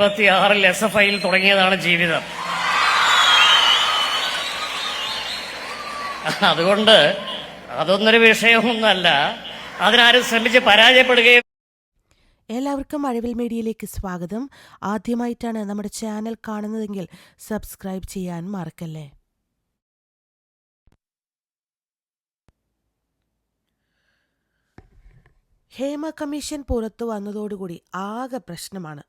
ഇരുപത്തിയാറിൽ S F ഐയിൽ തുടങ്ങിയതാണ് ജീവിതം. അതുകൊണ്ട് അതൊന്നൊരു വിഷയമൊന്നല്ല അതിനാരും ശ്രമിച്ച് പരാജയപ്പെടുകയും എല്ലാവർക്കും അഴവിൽ മീഡിയയിലേക്ക് സ്വാഗതം. ആദ്യമായിട്ടാണ് നമ്മുടെ ചാനൽ കാണുന്നതെങ്കിൽ സബ്സ്ക്രൈബ് ചെയ്യാൻ മറക്കല്ലേ? ഹേമ കമ്മീഷൻ പുറത്തു വന്നതോടുകൂടി ആകെ പ്രശ്നമാണ്.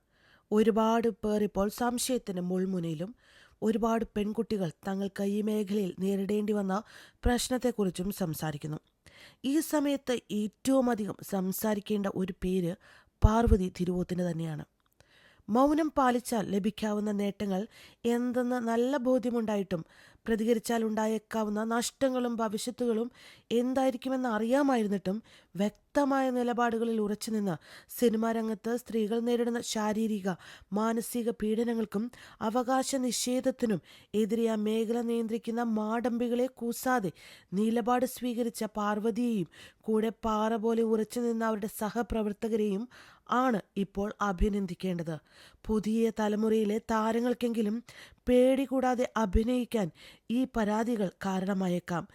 ഒരുപാട് പേർ ഇപ്പോൾ സംശയത്തിന് മുൾമുനയിലും ഒരുപാട് പെൺകുട്ടികൾ തങ്ങൾക്ക് ഈ മേഖലയിൽ നേരിടേണ്ടി വന്ന പ്രശ്നത്തെക്കുറിച്ചും സംസാരിക്കുന്നു. ഈ സമയത്ത് ഏറ്റവും അധികം സംസാരിക്കേണ്ട ഒരു പേര് പാർവതി തിരുവോത്തിന് തന്നെയാണ്. മൗനം പാലിച്ചാൽ ലഭിക്കാവുന്ന നേട്ടങ്ങൾ എന്തെന്ന് നല്ല ബോധ്യമുണ്ടായിട്ടും പ്രതികരിച്ചാൽ ഉണ്ടായേക്കാവുന്ന നഷ്ടങ്ങളും ഭവിഷ്യത്തുകളും എന്തായിരിക്കുമെന്ന് അറിയാമായിരുന്നിട്ടും വ്യക്തമായ നിലപാടുകളിൽ ഉറച്ചുനിന്ന് സിനിമാ രംഗത്ത് സ്ത്രീകൾ നേരിടുന്ന ശാരീരിക മാനസിക പീഡനങ്ങൾക്കും അവകാശ നിഷേധത്തിനും എതിരെ ആ മേഖല നിയന്ത്രിക്കുന്ന മാടമ്പികളെ കൂസാതെ നിലപാട് സ്വീകരിച്ച പാർവതിയെയും കൂടെ പാറ പോലെ ഉറച്ചു നിന്ന അവരുടെ സഹപ്രവർത്തകരെയും ആണ് ഇപ്പോൾ അഭിനന്ദിക്കേണ്ടത്. പുതിയ തലമുറയിലെ താരങ്ങൾക്കെങ്കിലും പേടി കൂടാതെ അഭിനയിക്കാൻ ഈ പരാതികൾ കാരണമായേക്കാം.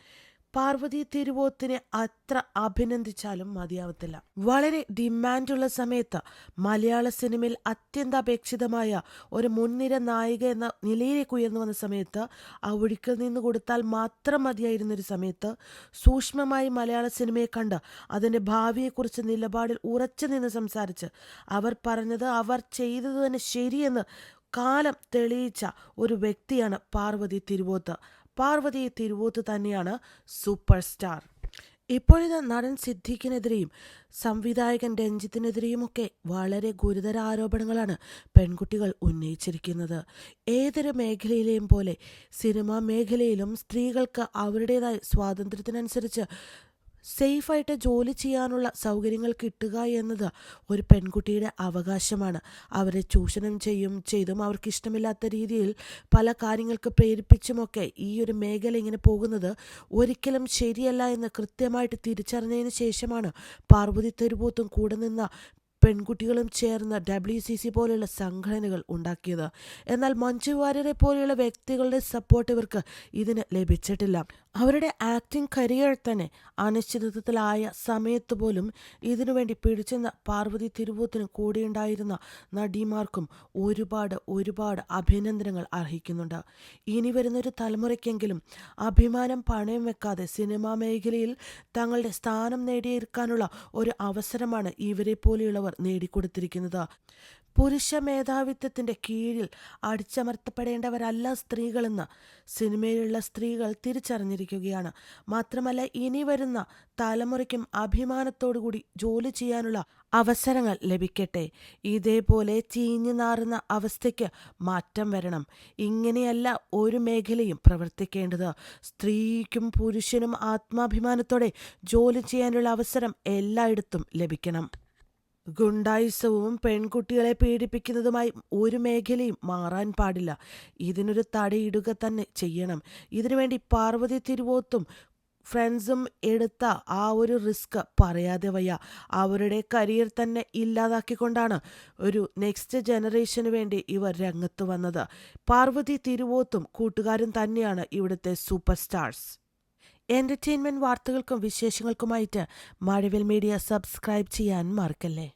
പാർവതി തിരുവോത്തിനെ അത്ര അഭിനന്ദിച്ചാലും മതിയാവത്തില്ല. വളരെ ഡിമാൻഡുള്ള സമയത്ത് മലയാള സിനിമയിൽ അത്യന്താപേക്ഷിതമായ ഒരു മുൻനിര നായിക എന്ന നിലയിലേക്ക് ഉയർന്നു വന്ന സമയത്ത് ആ ഒഴുക്കിൽ നിന്ന് കൊടുത്താൽ മാത്രം മതിയായിരുന്നൊരു സമയത്ത് സൂക്ഷ്മമായി മലയാള സിനിമയെ കണ്ട് അതിന്റെ ഭാവിയെക്കുറിച്ച് നിലപാടിൽ ഉറച്ചു നിന്ന് സംസാരിച്ച് അവർ പറഞ്ഞത് അവർ ചെയ്തത് തന്നെ ശരിയെന്ന് കാലം തെളിയിച്ച ഒരു വ്യക്തിയാണ് പാർവതി തിരുവോത്ത്. പാർവതി തിരുവോത്ത് തന്നെയാണ് സൂപ്പർ സ്റ്റാർ. ഇപ്പോഴിത് നടൻ സിദ്ദിഖിനെതിരെയും സംവിധായകൻ രഞ്ജിത്തിനെതിരെയുമൊക്കെ വളരെ ഗുരുതര ആരോപണങ്ങളാണ് പെൺകുട്ടികൾ ഉന്നയിച്ചിരിക്കുന്നത്. ഏതൊരു മേഖലയിലെയും പോലെ സിനിമാ മേഖലയിലും സ്ത്രീകൾക്ക് അവരുടേതായ സ്വാതന്ത്ര്യത്തിനനുസരിച്ച് സേഫായിട്ട് ജോലി ചെയ്യാനുള്ള സൗകര്യങ്ങൾ കിട്ടുക എന്നത് ഒരു പെൺകുട്ടിയുടെ അവകാശമാണ്. അവരെ ചൂഷണം ചെയ്യും ചെയ്തും അവർക്ക് ഇഷ്ടമില്ലാത്ത രീതിയിൽ പല കാര്യങ്ങൾക്ക് പ്രേരിപ്പിച്ചുമൊക്കെ ഈ ഒരു മേഖല ഇങ്ങനെ പോകുന്നത് ഒരിക്കലും ശരിയല്ല എന്ന് കൃത്യമായിട്ട് തിരിച്ചറിഞ്ഞതിന് ശേഷമാണ് പാർവതി തെരുവൂത്തും കൂടെ നിന്ന പെൺകുട്ടികളും ചേർന്ന് ഡബ്ല്യു സി സി പോലെയുള്ള സംഘടനകൾ ഉണ്ടാക്കിയത്. എന്നാൽ മഞ്ജു വാര്യരെ പോലെയുള്ള വ്യക്തികളുടെ സപ്പോർട്ട് ഇവർക്ക് ഇതിന് ലഭിച്ചിട്ടില്ല. അവരുടെ ആക്ടിംഗ് കരിയർ തന്നെ അനിശ്ചിതത്വത്തിലായ സമയത്ത് പോലും ഇതിനുവേണ്ടി പിടിച്ചെന്ന പാർവതി തിരുവോത്തിനും കൂടെയുണ്ടായിരുന്ന നടിമാർക്കും ഒരുപാട് ഒരുപാട് അഭിനന്ദനങ്ങൾ അർഹിക്കുന്നുണ്ട്. ഇനി വരുന്നൊരു തലമുറയ്ക്കെങ്കിലും അഭിമാനം പണയം വെക്കാതെ സിനിമാ മേഖലയിൽ തങ്ങളുടെ സ്ഥാനം നേടിയെടുക്കാനുള്ള ഒരു അവസരമാണ് ഇവരെ പോലെയുള്ളവർ നേടിക്കൊടുത്തിരിക്കുന്നത്. പുരുഷ മേധാവിത്വത്തിന്റെ കീഴിൽ അടിച്ചമർത്തപ്പെടേണ്ടവരല്ല സ്ത്രീകളെന്ന് സിനിമയിലുള്ള സ്ത്രീകൾ തിരിച്ചറിഞ്ഞിരിക്കുകയാണ്. മാത്രമല്ല ഇനി വരുന്ന തലമുറയ്ക്കും അഭിമാനത്തോടുകൂടി ജോലി ചെയ്യാനുള്ള അവസരങ്ങൾ ലഭിക്കട്ടെ. ഇതേപോലെ ചീഞ്ഞു നാറുന്ന അവസ്ഥയ്ക്ക് മാറ്റം വരണം. ഇങ്ങനെയല്ല ഒരു മേഖലയും പ്രവർത്തിക്കേണ്ടത്. സ്ത്രീക്കും പുരുഷനും ആത്മാഭിമാനത്തോടെ ജോലി ചെയ്യാനുള്ള അവസരം എല്ലായിടത്തും ലഭിക്കണം. ഗുണ്ടായുസവും പെൺകുട്ടികളെ പീഡിപ്പിക്കുന്നതുമായി ഒരു മേഖലയും മാറാൻ പാടില്ല. ഇതിനൊരു തടയിടുക തന്നെ ചെയ്യണം. ഇതിനുവേണ്ടി പാർവതി തിരുവോത്തും ഫ്രണ്ട്സും എടുത്ത ആ ഒരു റിസ്ക് പറയാതെ വയ്യ. അവരുടെ കരിയർ തന്നെ ഇല്ലാതാക്കിക്കൊണ്ടാണ് ഒരു നെക്സ്റ്റ് ജനറേഷന് വേണ്ടി ഇവർ രംഗത്ത് വന്നത്. പാർവതി തിരുവോത്തും കൂട്ടുകാരും തന്നെയാണ് ഇവിടുത്തെ സൂപ്പർ സ്റ്റാർസ്. എന്റർടൈൻമെന്റ് വാർത്തകൾക്കും വിശേഷങ്ങൾക്കുമായിട്ട് മഴവിൽ മീഡിയ സബ്സ്ക്രൈബ് ചെയ്യാൻ മറക്കല്ലേ.